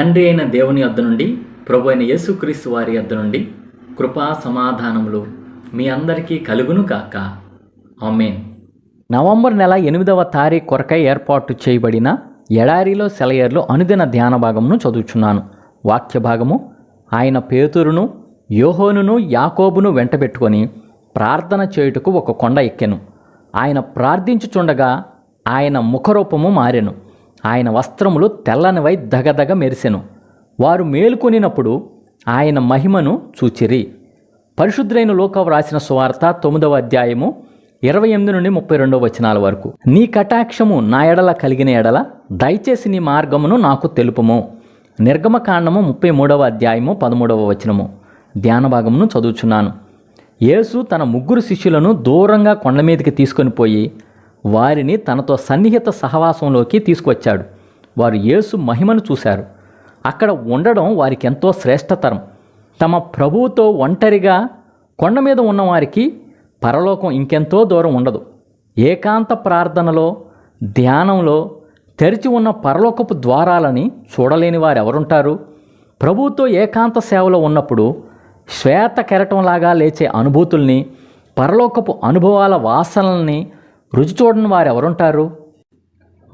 తండ్రి అయిన దేవుని యొద్ద నుండి ప్రభు అయిన యేసుక్రీస్తు వారి యొద్ద నుండి కృపా సమాధానములు మీ అందరికీ కలుగును కాక ఆమెన్. నవంబర్ నెల ఎనిమిదవ తారీఖు కొరకై ఏర్పాటు చేయబడిన ఎడారిలో సెలయర్లో అనుదిన ధ్యాన భాగమును చదువుచున్నాను. వాక్య భాగము ఆయన పేతురును యోహోనును యాకోబును వెంటబెట్టుకొని ప్రార్థన చేయుటకు ఒక కొండ ఎక్కెను. ఆయన ప్రార్థించుచుండగా ఆయన ముఖరూపము మారెను. ఆయన వస్త్రములు తెల్లనివై దగదగ మెరిసెను. వారు మేలుకొనినప్పుడు ఆయన మహిమను చూచిరి. పరిశుద్ధులైన లోక వ్రాసిన సువార్త తొమ్మిదవ అధ్యాయము ఇరవై ఎనిమిది నుండి ముప్పై రెండవ వచనాల వరకు. నీ కటాక్షము నా ఎడల కలిగిన ఎడల దయచేసి నీ మార్గమును నాకు తెలుపుము. నిర్గమకాండము ముప్పై మూడవ అధ్యాయము పదమూడవ వచనము. ధ్యాన భాగమును చదువుచున్నాను. యేసు తన ముగ్గురు శిష్యులను దూరంగా కొండ మీదకి తీసుకొని పోయి వారిని తనతో సన్నిహిత సహవాసంలోకి తీసుకొచ్చాడు. వారు యేసు మహిమను చూశారు. అక్కడ ఉండడం వారికి ఎంతో శ్రేష్టతరం. తమ ప్రభువుతో ఒంటరిగా కొండ మీద ఉన్నవారికి పరలోకం ఇంకెంతో దూరం ఉండదు. ఏకాంత ప్రార్థనలో ధ్యానంలో తెరిచి ఉన్న పరలోకపు ద్వారాలని చూడలేని వారు ఎవరుంటారు ప్రభువుతో ఏకాంత సేవలో ఉన్నప్పుడు శ్వేత కెరటంలాగా లేచే అనుభూతుల్ని పరలోకపు అనుభవాల వాసనల్ని రుచి చూడని వారు ఎవరుంటారు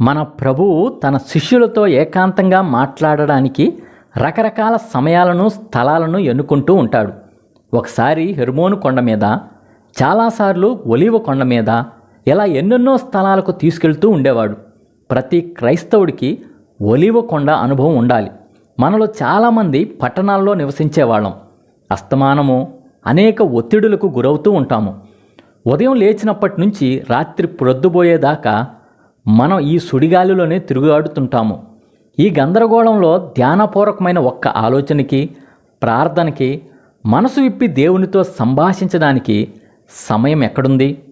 మన ప్రభువు తన శిష్యులతో ఏకాంతంగా మాట్లాడడానికి రకరకాల సమయాలను స్థలాలను ఎన్నుకుంటూ ఉంటాడు. ఒకసారి హెర్మోను కొండ మీద చాలాసార్లు ఒలివ కొండ మీద ఇలా ఎన్నెన్నో స్థలాలకు తీసుకెళ్తూ ఉండేవాడు. ప్రతి క్రైస్తవుడికి ఒలివ కొండ అనుభవం ఉండాలి. మనలో చాలామంది పట్టణాల్లో నివసించేవాళ్ళం. అస్తమానము అనేక ఒత్తిడులకు గురవుతూ ఉంటాము. ఉదయం లేచినప్పటి నుంచి రాత్రి ప్రొద్దుపోయేదాకా మనం ఈ సుడిగాలిలోనే తిరుగులాడుతుంటాము. ఈ గందరగోళంలో ధ్యానపూర్వకమైన ఒక్క ఆలోచనకి ప్రార్థనకి మనసు విప్పి దేవునితో సంభాషించడానికి సమయం ఎక్కడుంది?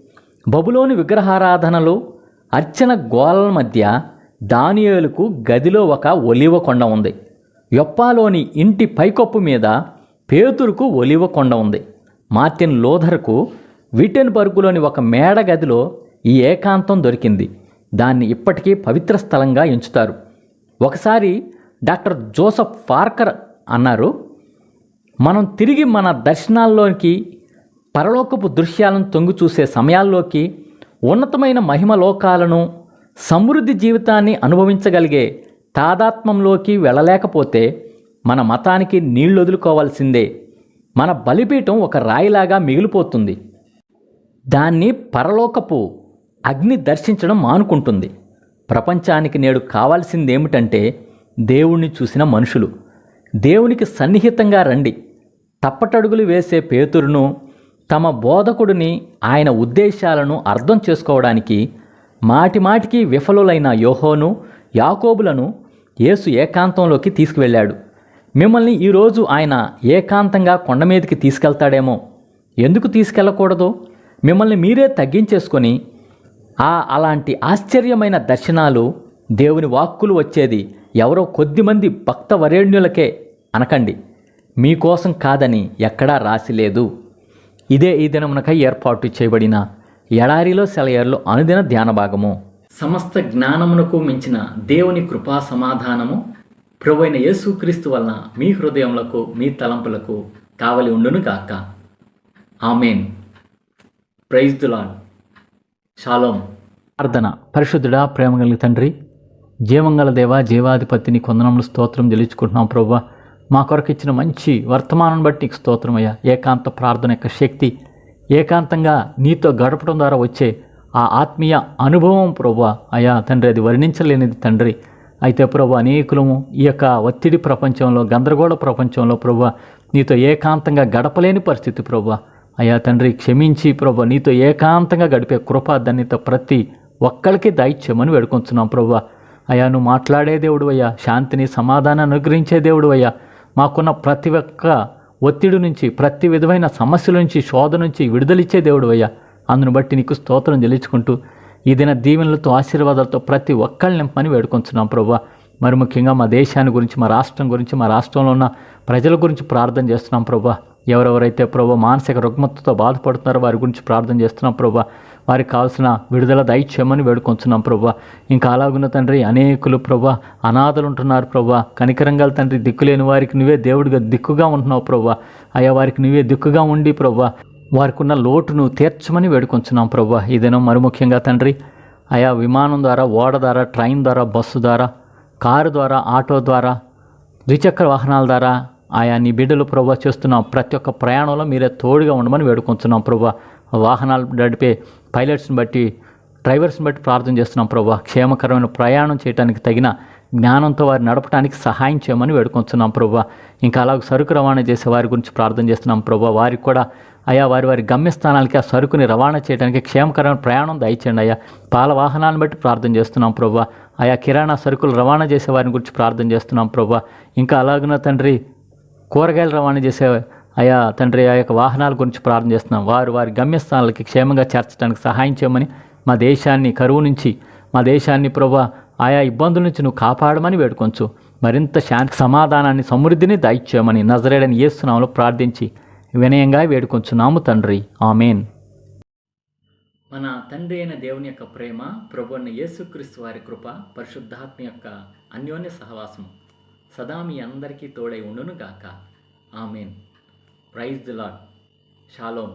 బబులోని విగ్రహారాధనలు అర్చన గోళల మధ్య దానియేలుకు గదిలో ఒక ఒలివ కొండ ఉంది. యొప్పాలోని ఇంటి పైకప్పు మీద పేతురుకు ఒలివ కొండ ఉంది. మార్టిన్ విటెన్ విటెన్బర్గులోని ఒక మేడ గదిలో ఈ ఏకాంతం దొరికింది. దాన్ని ఇప్పటికీ పవిత్ర స్థలంగా ఎంచుతారు. ఒకసారి డాక్టర్ జోసఫ్ ఫార్కర్ అన్నారు మనం తిరిగి మన దర్శనాల్లోకి పరలోకపు దృశ్యాలను తొంగి చూసే సమయాల్లోకి ఉన్నతమైన మహిమ లోకాలను సమృద్ధి జీవితాన్ని అనుభవించగలిగే తాదాత్మ్యంలోకి వెళ్ళలేకపోతే మన మతానికి నీళ్ళు వదులుకోవాల్సిందే మన బలిపీఠం ఒక రాయిలాగా మిగిలిపోతుంది. దాన్ని పరలోకపు అగ్ని దర్శించడం మానుకుంటుంది. ప్రపంచానికి నేడు కావాల్సింది ఏమిటంటే దేవుణ్ణి చూసిన మనుషులు. దేవునికి సన్నిహితంగా రండి. తప్పటడుగులు వేసే పేతురును తమ బోధకుడిని ఆయన ఉద్దేశాలను అర్థం చేసుకోవడానికి మాటిమాటికి విఫలులైన యోహోను యాకోబులను యేసు ఏకాంతంలోకి తీసుకువెళ్ళాడు. మిమ్మల్ని ఈరోజు ఆయన ఏకాంతంగా కొండ మీదకి తీసుకెళ్తాడేమో. ఎందుకు తీసుకెళ్ళకూడదు మిమ్మల్ని మీరే తగ్గించేసుకొని ఆ అలాంటి ఆశ్చర్యమైన దర్శనాలు దేవుని వాక్కులు వచ్చేది ఎవరో కొద్దిమంది భక్త వరేణ్యులకే అనకండి. మీకోసం కాదని ఎక్కడా రాసి లేదు. ఇదే ఈ దినమునకై ఏర్పాటు చేయబడిన ఎడారిలో సెలయర్లో అనుదిన ధ్యాన భాగము. సమస్త జ్ఞానమునకు మించిన దేవుని కృపా సమాధానము ప్రభువైన యేసుక్రీస్తు వలన మీ హృదయములకు మీ తలంపులకు కావలి ఉండును గాక ఆమెన్. ప్రైజ్ దు షాలోం. ప్రార్థన. పరిశుద్ధుడా ప్రేమ కలిగి తండ్రి జీవంగల దేవ జీవాధిపతిని కొందనములు స్తోత్రం చెల్లించుకుంటున్నాం ప్రభా మా కొరకు ఇచ్చిన మంచి వర్తమానం బట్టి నీకు స్తోత్రం అయ్యా. ఏకాంత ప్రార్థన యొక్క శక్తి ఏకాంతంగా నీతో గడపడం ద్వారా వచ్చే ఆ ఆత్మీయ అనుభవం ప్రభా అయ్యా తండ్రి అది వర్ణించలేనిది తండ్రి. అయితే ప్రభు అనేకులము ఈ యొక్క ఒత్తిడి ప్రపంచంలో గందరగోళ ప్రపంచంలో ప్రభు నీతో ఏకాంతంగా గడపలేని పరిస్థితి ప్రభు అయ్యా తండ్రి క్షమించి ప్రభు నీతో ఏకాంతంగా గడిపే కృప ధన్యత ప్రతి ఒక్కరికి దాయిత్యమని వేడుకొంచున్నాం ప్రభు. అయ్యా నువ్వు మాట్లాడే దేవుడు అయ్యా శాంతిని సమాధానాన్ని అనుగ్రహించే దేవుడు అయ్యా. మాకున్న ప్రతి ఒక్క ఒత్తిడి నుంచి ప్రతి విధమైన సమస్యల నుంచి శోధ నుంచి విడుదలిచ్చే దేవుడు అయ్యా. అందును బట్టి నీకు స్తోత్రం చెల్లించుకుంటూ ఈ దిన దీవెనలతో ఆశీర్వాదాలతో ప్రతి ఒక్కళ్ళని నింపని వేడుకొంచున్నాం ప్రభు. మరి ముఖ్యంగా మా దేశాన్ని గురించి మా రాష్ట్రం గురించి మా రాష్ట్రంలో ఉన్న ప్రజల గురించి ప్రార్థన చేస్తున్నాం ప్రభా. ఎవరెవరైతే ప్రభు మానసిక రుగ్మతతో బాధపడుతున్నారో వారి గురించి ప్రార్థన చేస్తున్నాం ప్రభు. వారికి కావాల్సిన విడుదల దయచేయమని వేడుకొంచున్నాం ప్రభు. ఇంకా అలాగున్న తండ్రి అనేకులు ప్రభు అనాథలు ఉంటున్నారు ప్రభా కనికరంగా తండ్రి దిక్కులేని వారికి నువ్వే దేవుడిగా దిక్కుగా ఉంటున్నావు ప్రభు. అయ్యా వారికి నువ్వే దిక్కుగా ఉండి ప్రభు. వారికి ఉన్న లోటును తీర్చమని వేడుకొంచున్నాం ప్రభు. ఇదేనో దినం మరి ముఖ్యంగా తండ్రి ఆయా విమానం ద్వారా ఓడ ద్వారా ట్రైన్ ద్వారా బస్సు ద్వారా కారు ద్వారా ఆటో ద్వారా ద్విచక్ర వాహనాల ద్వారా ఆయా నీ బిడ్డలు ప్రభా చేస్తున్న ప్రతి ఒక్క ప్రయాణంలో మీరే తోడుగా ఉండమని వేడుకుంటున్నాం ప్రభా. వాహనాలు నడిపే పైలట్స్ని బట్టి డ్రైవర్స్ని బట్టి ప్రార్థన చేస్తున్నాం ప్రభా. క్షేమకరమైన ప్రయాణం చేయడానికి తగిన జ్ఞానంతో వారు నడపడానికి సహాయం చేయమని వేడుకొంచున్నాం ప్రభా. ఇంకా అలాగ సరుకు రవాణా చేసే వారి గురించి ప్రార్థన చేస్తున్నాం ప్రభా. వారికి కూడా అయా వారి వారి గమ్యస్థానాలకి ఆ సరుకుని రవాణా చేయడానికి క్షేమకరమైన ప్రయాణం దయచేయండి అయ్యా. పాల వాహనాలను బట్టి ప్రార్థన చేస్తున్నాం ప్రభా. ఆయా కిరాణా సరుకులు రవాణా చేసే వారిని గురించి ప్రార్థన చేస్తున్నాం ప్రభా. ఇంకా అలాగున తండ్రి కూరగాయలు రవాణా చేసే అయా తండ్రి ఆ యొక్క వాహనాల గురించి ప్రార్థన చేస్తున్నాం. వారు వారి గమ్యస్థానాలకి క్షేమంగా చేర్చడానికి సహాయం చేయమని మా దేశాన్ని కరువు నుంచి మా దేశాన్ని ప్రభా ఆయా ఇబ్బందుల నుంచి నువ్వు కాపాడమని వేడుకొంచు. మరింత శాంతి సమాధానాన్ని సమృద్ధిని దయచేయమని నజరేడని ఏస్తున్నాములో ప్రార్థించి వినయంగా వేడుకొంచున్నాము తండ్రి. ఆమెన్. మన తండ్రి అయిన దేవుని యొక్క ప్రేమ ప్రభు యేసుక్రీస్తు వారి కృప పరిశుద్ధాత్మ యొక్క అన్యోన్య సహవాసం సదా మీ అందరికీ తోడై ఉండును గాక. Amen. Praise the Lord shalom